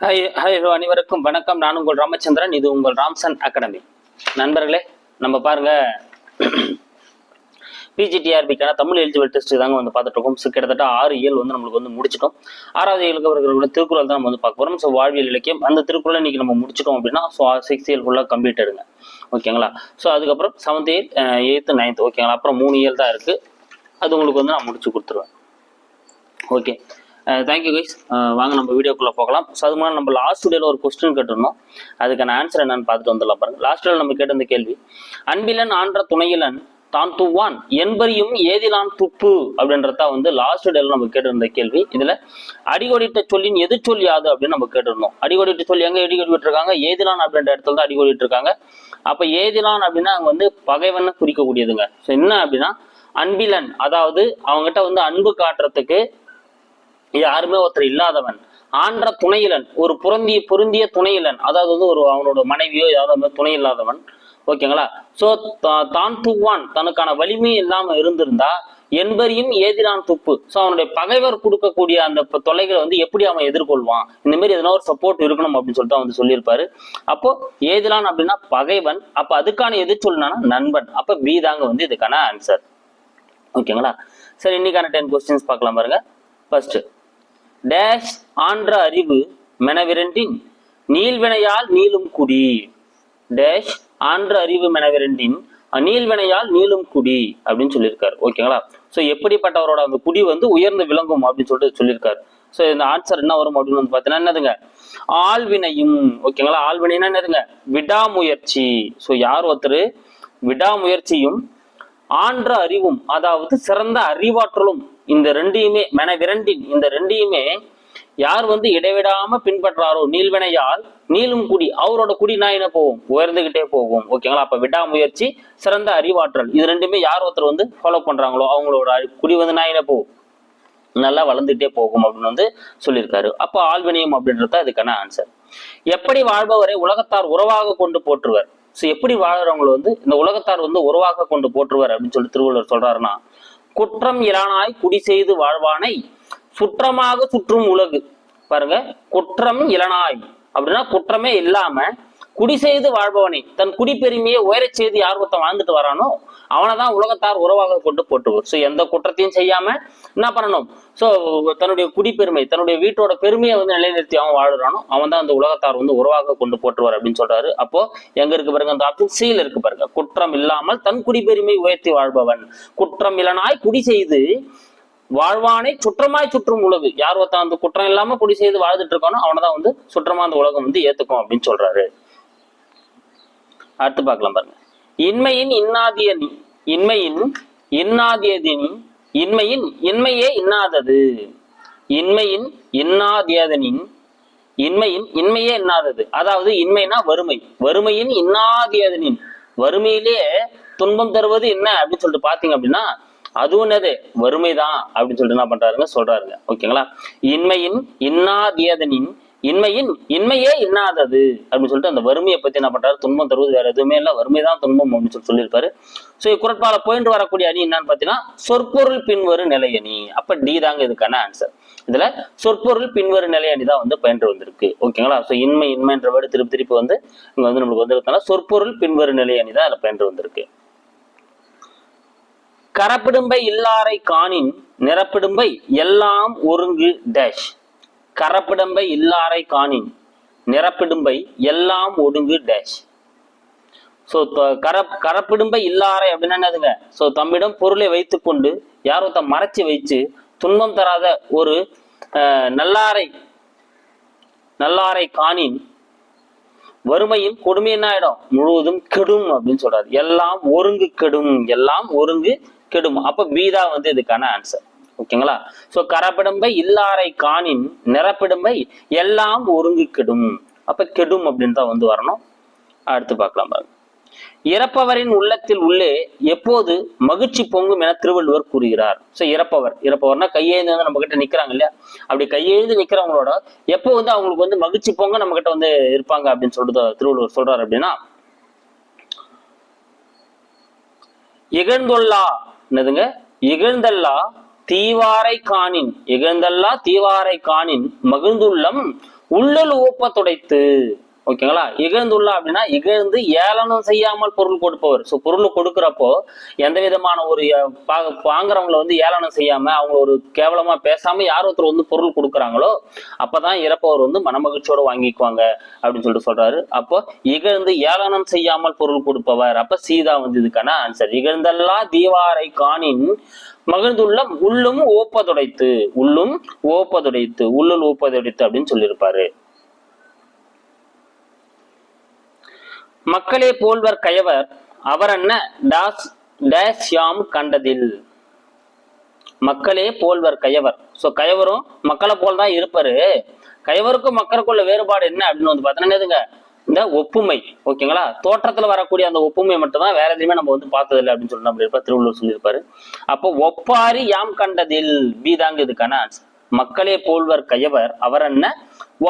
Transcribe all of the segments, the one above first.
Hi hi hello அனைவருக்கும் வணக்கம். நான் உங்கள் ராமச்சந்திரன். இது உங்கள் ராம்சன் அகாடமி. நண்பர்களே நம்ம பாருங்க. பிஜிடிஆர்பிக்கான தமிழ் எலிஜிபிள் டெஸ்ட் தாங்க வந்து பார்த்துட்டு இருக்கோம். ஸோ கிட்டத்தட்ட ஆறு இயல் வந்து நம்மளுக்கு வந்து முடிச்சிட்டோம். ஆறாவது இயலுக்கு திருக்குறள் தான் நம்ம வந்து பார்க்க போகிறோம் ஸோ வாழ்வியல் இலக்கியம். அந்த திருக்குறளை இன்னைக்கு நம்ம முடிச்சிட்டோம் அப்படின்னா ஸோ சிக்ஸ் இயல் ஃபுல்லாக கம்ப்ளீட் எடுங்க. ஓகேங்களா ஸோ அதுக்கப்புறம் செவன்த் இயல் எயித்து நைன்த் ஓகேங்களா அப்புறம் மூணு இயல் தான் இருக்குது அது உங்களுக்கு வந்து நான் முடிச்சு கொடுத்துருவேன். Okay Uh, thank you guys uh, வாங்க நம்ம வீடியோக்குள்ளே போகலாம். ஸோ அது மாதிரி நம்ம லாஸ்ட் வீடியோவில் ஒரு கொஸ்டின் கேட்டிருந்தோம். அதுக்கான ஆன்சர் என்னன்னு பார்த்துட்டு வந்துடலாம் பாருங்க. லாஸ்ட் வீடியோவில் நம்ம கேட்ட இந்த கேள்வி அன்பிலன் ஆன்ற துணையிலன் தான் துவான் என்பரியும் ஏதிலான் துப்பு? அப்படின்றத வந்து லாஸ்ட் டேல நம்ம கேட்டிருந்த கேள்வி. இதில் அடிகோடிட்ட சொல்லின் எது சொல் யாது? அப்படின்னு நம்ம கேட்டிருந்தோம். அடிகோடிட்ட சொல்லி எங்கே அடிக்கோடி விட்டுருக்காங்க? ஏதிலான் அப்படின்ற இடத்துல தான் அடிகோடிட்டு இருக்காங்க அப்போ ஏதிலான் அப்படின்னா அங்கே வந்து பகைவனை குறிக்கக்கூடியதுங்க. ஸோ என்ன அப்படின்னா அன்பிலன் அதாவது அவங்ககிட்ட வந்து அன்பு காட்டுறதுக்கு யாருமே ஒருத்தர் இல்லாதவன். ஆன்ற துணையிலன் ஒரு புரந்திய பொருந்திய துணையிலன் அதாவது வந்து ஒரு அவனோட மனைவியோ யாராவது துணை இல்லாதவன். ஓகேங்களா? சோ தான் தூவான் தனக்கான வலிமை இல்லாம இருந்திருந்தா என்பரியும் ஏதிரான் துப்பு. ஸோ அவனுடைய பகைவர் கொடுக்கக்கூடிய அந்த தொலைகளை தொல்லைகளை வந்து எப்படி அவன் எதிர்கொள்வான்? இந்த மாதிரி எதனா ஒரு சப்போர்ட் இருக்கணும் அப்படின்னு சொல்லிட்டு அவன் வந்து சொல்லியிருப்பாரு. அப்போ ஏதிலான் அப்படின்னா பகைவன். அப்ப அதுக்கான எதிர்ச்சொல்னா நண்பன். அப்ப பி தாங்க வந்து இதுக்கான ஆன்சர் ஓகேங்களா? சரி இன்னைக்கான டென் கொஸ்டின்ஸ் பார்க்கலாம் பாருங்க. ஃபர்ஸ்ட் டேஷ் ஆன்ற அறிவு மெனவிரண்டின் நீள்வினையால் நீளும் குடி. டேஷ் ஆன்ற அறிவு மெனவிரண்டின் நீள்வினையால் நீளும் குடி அப்படின்னு சொல்லியிருக்காரு. ஓகேங்களா? ஸோ எப்படிப்பட்டவரோட அந்த குடி வந்து உயர்ந்து விளங்கும் அப்படின்னு சொல்லிட்டு சொல்லியிருக்காரு. ஸோ இந்த ஆன்சர் என்ன வரும் அப்படின்னு வந்து பார்த்தீங்கன்னா என்னதுங்க? ஆழ்வினையும் ஓகேங்களா? ஆழ்வினைன்னா என்னதுங்க? விடாமுயற்சி. ஸோ யார் ஒருத்தர்? விடாமுயற்சியும் ஆன்ற அறிவும் அதாவது சிறந்த அறிவாற்றலும் இந்த ரெண்டையுமே மென விரண்டின் இந்த ரெண்டையுமே யார் வந்து இடைவிடாம பின்பற்றாரோ நீள்வினையால் நீளும் குடி அவரோட குடினா என்ன போகும்? உயர்ந்துகிட்டே போகும். ஓகேங்களா அப்ப விடாமுயற்சி சிறந்த அறிவாற்றல். இது ரெண்டுமே யார் ஒருத்தர் வந்து ஃபாலோ பண்றாங்களோ அவங்களோட அறி- குடி வந்து நான் என்ன போகும்? நல்லா வளர்ந்துட்டே போகும் அப்படின்னு வந்து சொல்லியிருக்காரு. அப்போ ஆழ்வினியம் அப்படின்றது அதுக்கான ஆன்சர் எப்படி வாழ்பவரை உலகத்தார் உறவாக கொண்டு போற்றுவர்? ஸோ எப்படி வாழ்றவங்களை வந்து இந்த உலகத்தார் வந்து உறவாக கொண்டு போற்றுவர் அப்படின்னு சொல்லி திருவள்ளுவர் சொல்றாருன்னா குற்றம் இலானாய் குடி செய்து வாழ்வானை சுற்றமாக சுற்றும் உலகு. பாருங்க குற்றம் இலனாய். அப்படின்னா குற்றமே இல்லாம குடி செய்து வாழ்பவனை. தன் குடிப்பெருமையை உயரச் செய்து யார் ஒருத்தன் வாழ்ந்துட்டு வரானோ அவனை தான் உலகத்தார் உறவாக கொண்டு போட்டுவோம் ஸோ எந்த குற்றத்தையும் செய்யாம என்ன பண்ணணும்? ஸோ தன்னுடைய குடிப்பெருமை தன்னுடைய வீட்டோட பெருமையை வந்து நிலைநிறுத்தி அவன் வாழுறானோ அவன் தான் அந்த உலகத்தார் வந்து உறவாக கொண்டு போட்டுவார் அப்படின்னு சொல்றாரு. அப்போ எங்க இருக்கு பாருங்க அந்த ஆப்ஷன் சீல் இருக்கு பாருங்க. குற்றம் இல்லாமல் தன் குடிப்பெருமை உயர்த்தி வாழ்பவன். குற்றம் இல்லனாய் குடி செய்து வாழ்வானை சுற்றமாய் சுற்றும் உலகு. யார் ஒருத்தன் அந்த குற்றம் இல்லாம குடி செய்து வாழ்ந்துட்டு இருக்கானோ அவனை தான் வந்து சுற்றமா அந்த உலகம் வந்து ஏத்துக்கும் அப்படின்னு சொல்றாரு. அடுத்து பார்க்கலாம் பாருங்க. இன்மையின் இன்னாதியனி இன்மையின் இன்னாதியதினி இன்மையின் இன்மையே இன்னாதது. இன்மையின் இன்னாதியதனின் இன்மையின் இன்மையே இன்னாதது. அதாவது இன்மைனா வறுமை. வறுமையின் இன்னாதியதனின் வறுமையிலே துன்பம் தருவது என்ன அப்படின்னு சொல்லிட்டு பாத்தீங்க அப்படின்னா அதுவும் என்னது? வறுமைதான் அப்படின்னு சொல்லிட்டு என்ன பண்றாருங்க சொல்றாருங்க. ஓகேங்களா? இன்மையின் இன்னாதியதனின் இன்மையின் இன்மையே இன்னாதது அப்படின்னு சொல்லிட்டு அந்த வறுமையை பத்தி என்ன பண்றாரு? துன்பம் தருவது வேற எதுவுமே இல்லை. வறுமை தான் துன்பம் அப்படின்னு சொல்லி சொல்லியிருப்பாரு. ஸோ குரட்பால போயிட்டு வரக்கூடிய அணி என்னன்னு பார்த்தீங்கன்னா சொற்பொருள் பின்வரு நிலை அணி. அப்ப டி தாங்க இதுக்கான ஆன்சர் இதுல சொற்பொருள் பின்வரு நிலை அணி தான் வந்து பயின்று வந்திருக்கு. ஓகேங்களா? ஸோ இன்மை இன்மைன்ற வேர்டு திருப்பி திருப்பி வந்து இங்க வந்து நம்மளுக்கு வந்து சொற்பொருள் பின்வரு நிலை அணி தான் அதில் பயின்று வந்திருக்கு. கரப்பிடும்பை இல்லாரை காணின் நிரப்பிடும்பை எல்லாம் ஒருங்கு டேஷ் கரப்பிடம்பை இல்லாரை காணின் நிரப்பிடும்பை எல்லாம் ஒடுங்கு டேஷ் ஸோ கர கரப்பிடும்பை இல்லாரை அப்படின்னா என்னதுங்க? ஸோ தம்மிடம் பொருளை வைத்துக்கொண்டு யாரோ தம் மறைச்சி வைத்து துன்பம் தராத ஒரு நல்லாரை நல்லாரை காணின் வறுமையும் கொடுமை என்ன ஆயிடும்? முழுவதும் கெடும் அப்படின்னு சொல்றாரு. எல்லாம் ஒருங்கு கெடும் எல்லாம் ஒருங்கு கெடும். அப்ப பீதா வந்து இதுக்கான ஆன்சர் ஓகேங்களா? சோ கரப்பிடும்பை இல்லாரை காணின் நிரப்பிடம்பை எல்லாம் ஒருங்கு கெடும் அப்ப கெடும் அப்படின்னு தான் வந்து வரணும். அடுத்து பார்க்கலாம் பாருங்க. இறப்பவரின் உள்ளத்தில் உள்ளே எப்போது மகிழ்ச்சி பொங்கும் என திருவள்ளுவர் கூறுகிறார். ஸோ இறப்பவர். இறப்பவர்னா கையெழுந்து வந்து நம்ம கிட்ட நிக்கிறாங்க இல்லையா? அப்படி கையெழுந்து நிக்கிறவங்களோட எப்போ வந்து அவங்களுக்கு வந்து மகிழ்ச்சி பொங்க நம்ம கிட்ட வந்து இருப்பாங்க அப்படின்னு சொல்லிட்டு திருவள்ளுவர் சொல்றாரு அப்படின்னா இகழ்ந்தொல்லா என்னதுங்க? இகழ்ந்தல்லா தீவாரை காணின். இகழ்ந்தல்லா தீவாரை காணின். மகிழ்ந்துள்ளம். உள்ளல் ஊப்ப துடைத்து. ஓகேங்களா? இகழ்ந்துள்ள அப்படின்னா இகழ்ந்து ஏளனம் செய்யாமல் பொருள் கொடுப்பவர். ஸோ பொருள் கொடுக்குறப்போ எந்த விதமான ஒரு வாங்குறவங்களை வந்து ஏளனம் செய்யாம அவங்க ஒரு கேவலமா பேசாம யார் ஒருத்தர் வந்து பொருள் கொடுக்குறாங்களோ அப்பதான் இறப்பவர் வந்து மனமகிழ்ச்சியோட வாங்கிக்குவாங்க அப்படின்னு சொல்லிட்டு சொல்றாரு. அப்போ இகழ்ந்து ஏளனம் செய்யாமல் பொருள் கொடுப்பவர். அப்ப சீதா வந்து இதுக்கான ஆன்சர் இகழ்ந்தெல்லாம் தீவாரை காணின் மகிழ்ந்துள்ள உள்ளும் ஓப்பதுடைத்து உள்ளும் ஓப்பதுடைத்து உள்ளுள் ஓப்பதுடைத்து அப்படின்னு சொல்லியிருப்பாரு. மக்களே போல்வர் கயவர் அவரன்ன டாஸ் டேஸ் யாம் கண்டதில். மக்களே போல்வர் கயவர். சோ கயவரும் மக்களை போல் தான் இருப்பாரு. கயவருக்கும் மக்களுக்குள்ள வேறுபாடு என்ன அப்படின்னு வந்து பார்த்தோன்னா இந்த ஒப்புமை. ஓகேங்களா? தோற்றத்துல வரக்கூடிய அந்த ஒப்புமை மட்டும்தான் வேற எதுவுமே நம்ம வந்து பார்த்தது இல்லை அப்படின்னு சொல்லி நம்ம இருப்பா திருவள்ளுவர் சொல்லியிருப்பாரு. அப்போ ஒப்பாரி யாம் கண்டதில். பி தாங்க இதுக்கான ஆன்சர் மக்களே போல்வர் கயவர் அவர் என்ன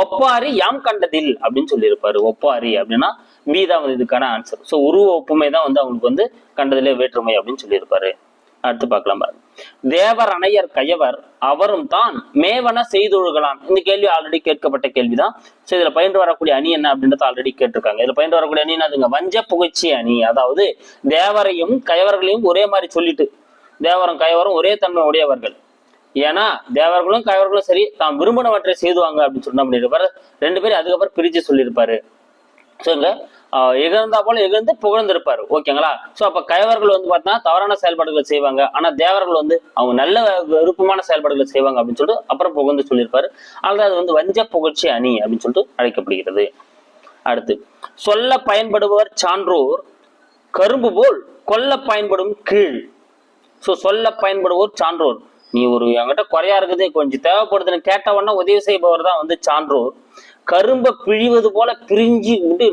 ஒப்பாரி யாம் கண்டதில் அப்படின்னு சொல்லியிருப்பாரு. ஒப்பாரி அப்படின்னா பி தான் வந்து இதுக்கான ஆன்சர் ஸோ உருவ ஒப்புமை தான் வந்து அவங்களுக்கு வந்து கண்டதிலே வேற்றுமை அப்படின்னு சொல்லியிருப்பாரு. அடுத்து பார்க்கலாம் பாருங்க. தேவர் அணையர் கயவர் அவரும் தான் மேவன செய்தொழுகலாம். இந்த கேள்வி ஆல்ரெடி கேட்கப்பட்ட கேள்விதான். ஸோ இதுல பயின்று வரக்கூடிய அணி என்ன அப்படின்றத ஆல்ரெடி கேட்டிருக்காங்க. இதுல பயின்று வரக்கூடிய அணி என்னதுங்க வஞ்ச புகழ்ச்சி அணி. அதாவது தேவரையும் கயவர்களையும் ஒரே மாதிரி சொல்லிட்டு தேவரும் கயவரும் ஒரே தன்மை உடையவர்கள். ஏன்னா தேவர்களும் கயவர்களும் சரி தாம் விரும்பினவற்றை செய்துவாங்க அப்படின்னு சொன்ன பண்ணியிருப்பாரு ரெண்டு பேரும் அதுக்கப்புறம் பிரிச்சு சொல்லியிருப்பாரு. சொல்லுங்க எகிர்ந்தா போல எகிர்ந்து புகழ்ந்திருப்பார். ஓகேங்களா? சோ அப்ப கயவர்கள் வந்து பார்த்தீங்கன்னா தவறான செயல்பாடுகளை செய்வாங்க. ஆனா தேவர்கள் வந்து அவங்க நல்ல விருப்பமான செயல்பாடுகளை செய்வாங்க அப்படின்னு சொல்லிட்டு அப்புறம் புகழ்ந்து சொல்லியிருப்பாரு. அதனால அது வந்து வஞ்ச புகழ்ச்சி அணி அப்படின்னு சொல்லிட்டு அழைக்கப்படுகிறது. அடுத்து சொல்ல பயன்படுபவர் சான்றோர் கரும்பு போல் கொல்ல பயன்படும் கீழ். ஸோ சொல்ல பயன்படுவோர் சான்றோர். நீ ஒரு என்கிட்ட குறையா இருக்குது கொஞ்சம் தேவைப்படுதுன்னு கேட்டவொன்னே உதவி செய்பவர் தான் வந்து சான்றோர். கரும்பை பிழிவது போல பிரிஞ்சு விட்டு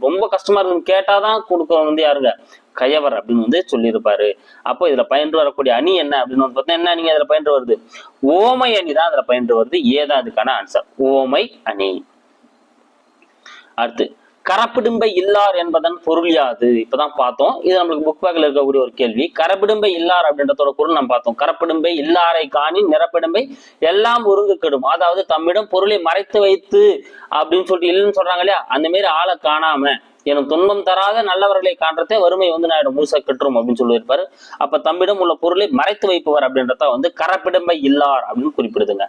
ரொம்ப கஷ்டமா இருக்குன்னு கேட்டாதான் கொடுக்க வந்து யாருங்க? கயவர் அப்படின்னு வந்து சொல்லியிருப்பாரு. அப்போ இதுல பயின்று வரக்கூடிய அணி என்ன அப்படின்னு வந்து பார்த்தா என்ன அணிங்க அதுல பயின்று வருது? ஓமை அணி தான் அதுல பயின்று வருது. ஏதான் அதுக்கான ஆன்சர் ஓமை அணி. அடுத்து கரப்பிடும்பை இல்லார் என்பதன் பொருள் யாது? இப்பதான் பார்த்தோம். இது நம்மளுக்கு புக் பேக்ல இருக்கக்கூடிய ஒரு கேள்வி. கரப்பிடும்பை இல்லார் அப்படின்றதோட பொருள் நம்ம பார்த்தோம். கரப்பிடும்பை இல்லாரை காணி நிரப்பிடும்பை எல்லாம் ஒருங்கு கெடும் அதாவது தம்மிடம் பொருளை மறைத்து வைத்து அப்படின்னு சொல்லிட்டு இல்லைன்னு சொல்றாங்க இல்லையா? அந்த மாதிரி ஆளை காணாம எனக்கு துன்பம் தராத நல்லவர்களை காண்றதே வறுமை வந்து நான் முழுசா கெட்டுரும் அப்படின்னு சொல்லியிருப்பாரு. அப்ப தம்மிடம் உள்ள பொருளை மறைத்து வைப்பவர் அப்படின்றத வந்து கரப்பிடும்பை இல்லார் அப்படின்னு குறிப்பிடுதுங்க.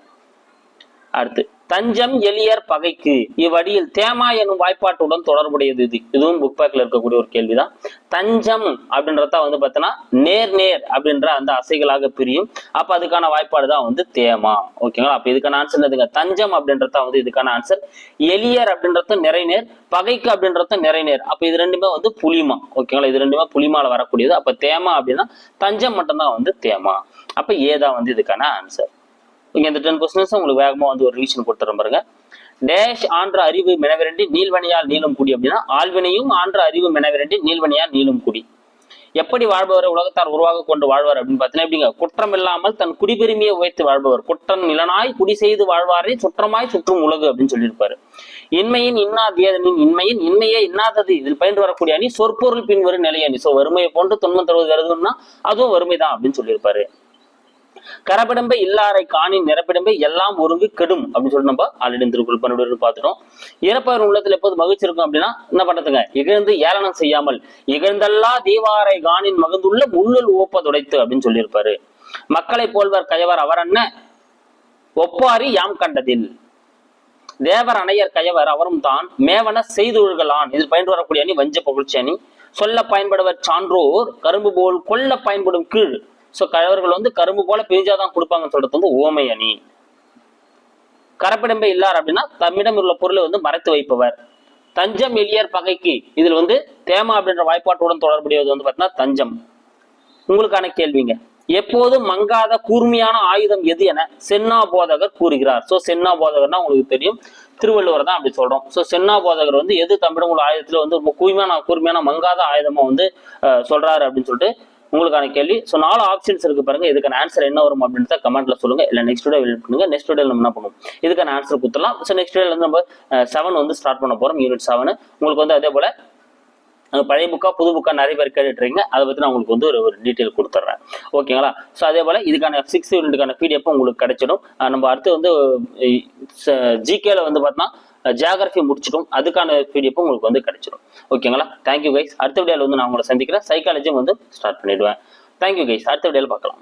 அடுத்து தஞ்சம் எளியர் பகைக்கு. இவ்வடியில் தேமா எனும் வாய்ப்பாட்டுடன் தொடர்புடையது இது. இதுவும் புக் பேக்ல இருக்கக்கூடிய ஒரு கேள்விதான். தஞ்சம் அப்படின்றத வந்து பார்த்தோன்னா நேர் நேர் அப்படின்ற அந்த அசைகளாக பிரியும். அப்ப அதுக்கான வாய்ப்பாடு தான் வந்து தேமா. ஓகேங்களா அப்ப இதுக்கான ஆன்சர் என்னதுங்க? தஞ்சம் அப்படின்றத வந்து இதுக்கான ஆன்சர் எளியர் அப்படின்றத நிறைநேர் பகைக்கு அப்படின்றத நிறைநேர் அப்ப இது ரெண்டுமே வந்து புலிமா. ஓகேங்களா இது ரெண்டுமே புலிமால வரக்கூடியது. அப்ப தேமா அப்படின்னா தஞ்சம் மட்டும்தான் வந்து தேமா. அப்ப ஏதா வந்து இதுக்கான ஆன்சர் இங்கே இந்த டென் கொஸ்டின்ஸ் உங்களுக்கு வேகமாக வந்து ஒரு ரிவிஷன் கொடுத்துறோம் பாருங்க. டேஷ் ஆன்ற அறிவு மெனவிரண்டி நீள்வனையால் நீளும் குடி அப்படின்னா ஆழ்வினையும் ஆன்ற அறிவு மெனவிரண்டி நீள்வனையால் நீளும் குடி. எப்படி வாழ்பவரை உலகத்தார் உருவாக கொண்டு வாழ்வார் அப்படின்னு பார்த்தீங்கன்னா எப்படிங்க? குற்றம் இல்லாமல் தன் குடிபெருமையை உயர்த்தி வாழ்பவர். குற்றம் நிலனாய் குடி செய்து வாழ்வாரே சுற்றமாய் சுற்றும் உலகு அப்படின்னு சொல்லியிருப்பாரு. இன்மையின் இன்னாதியதனின் இன்மையின் இன்மையே இன்னாதது. இதில் பயின்று வரக்கூடிய அணி சொற்பொருள் பின்வரும் நிலையணி. சோ வறுமையை போன்று துன்பம் தருவது வருதுன்னா அதுவும் வறுமைதான் அப்படின்னு சொல்லியிருப்பாரு. கரபிடம்பை இல்லாரை காணி நிரப்பிடம்பை எல்லாம் ஒருங்கு கெடும் அப்படின்னு சொல்லி நம்ம ஆல்ரெடி திருக்குள் பன்னெண்டு பார்த்துட்டோம். இறப்பவர் உள்ளத்தில் எப்போது மகிழ்ச்சி இருக்கும் அப்படின்னா என்ன பண்றதுங்க? இகழ்ந்து ஏளனம் செய்யாமல் இகழ்ந்தல்லா தீவாரை காணின் மகிழ்ந்துள்ள உள்ளுள் ஓப்பதுடைத்து அப்படின்னு சொல்லியிருப்பாரு. மக்களை போல்வர் கயவர் அவர் என்ன ஒப்பாரி யாம் கண்டதில். தேவர் அணையர் கயவர் அவரும் தான் மேவன செய்தொழுகலான். இதில் பயின்று வரக்கூடிய அணி வஞ்ச புகழ்ச்சி அணி. சொல்ல பயன்படுவர் சான்றோர் கரும்பு போல் கொல்ல பயன்படும் கீழ். ஸோ கழவர்கள் வந்து கரும்பு போல பிரிஞ்சாதான் கொடுப்பாங்கன்னு சொல்றது வந்து ஓமை அணி. கரப்பிடம்பே இல்லார் அப்படின்னா தம்மிடம் உள்ள பொருளை வந்து மறைத்து வைப்பவர். தஞ்சம் எளியர் பகைக்கு இதில் வந்து தேமா அப்படின்ற வாய்ப்பாட்டுடன் தொடர்புடையது வந்து பார்த்தீங்கன்னா தஞ்சம். உங்களுக்கான கேள்விங்க. எப்போதும் மங்காத கூர்மையான ஆயுதம் எது என சென்னா போதகர் கூறுகிறார். சோ சென்னா போதகர்னா உங்களுக்கு தெரியும். திருவள்ளுவர் தான் அப்படி சொல்றோம். சோ சென்னா போதகர் வந்து எது தமிழ் உள்ள ஆயுதத்துல வந்து ரொம்ப கூர்மையான கூர்மையான மங்காத ஆயுதமா வந்து சொல்றாரு அப்படின்னு சொல்லிட்டு உங்களுக்கான கேள்வி. ஸோ நாலு ஆப்ஷன்ஸ் இருக்கு பாருங்க. இதுக்கான ஆன்சர் என்ன வரும் அப்படின்றத கமெண்ட்ல சொல்லுங்க. இல்ல நெக்ஸ்ட் வீடியோ வெயிட் பண்ணுங்க. நெக்ஸ்ட் வீடியோ நம்ம என்ன பண்ணுவோம்? இதுக்கான ஆன்சர் கொடுத்துலாம் ஸோ நெக்ஸ்ட் வீடியோல வந்து நம்ம செவன் வந்து ஸ்டார்ட் பண்ண போறோம். யூனிட் செவன் உங்களுக்கு வந்து அதே போல பழைய புக்கா புது புக்கா நிறைய பேர் கேட்டுட்ருக்கீங்க அதை பற்றி நான் உங்களுக்கு வந்து ஒரு ஒரு டீட்டெயில் கொடுத்துட்றேன் ஓகேங்களா ஸோ அதே போல் இதுக்கான சிக்ஸ் யூனிட்டுக்கான பிடிஎஃப் உங்களுக்கு கிடைச்சிடும். நம்ம அடுத்து வந்து ஜிகேல வந்து பார்த்தோம்னா ஜியாகிரபி முடிச்சிட்டோம். அதுக்கான பிடிஎஃப் உங்களுக்கு வந்து கிடைச்சிடும் ஓகேங்களா தேங்க்யூ கைஸ் அடுத்த வீடியோவில் வந்து நான் உங்களை சந்திக்கிறேன். சைக்காலஜியும் வந்து ஸ்டார்ட் பண்ணிடுவேன். தேங்க்யூ கைஸ் அடுத்த வீடியோவில் பார்க்கலாம்.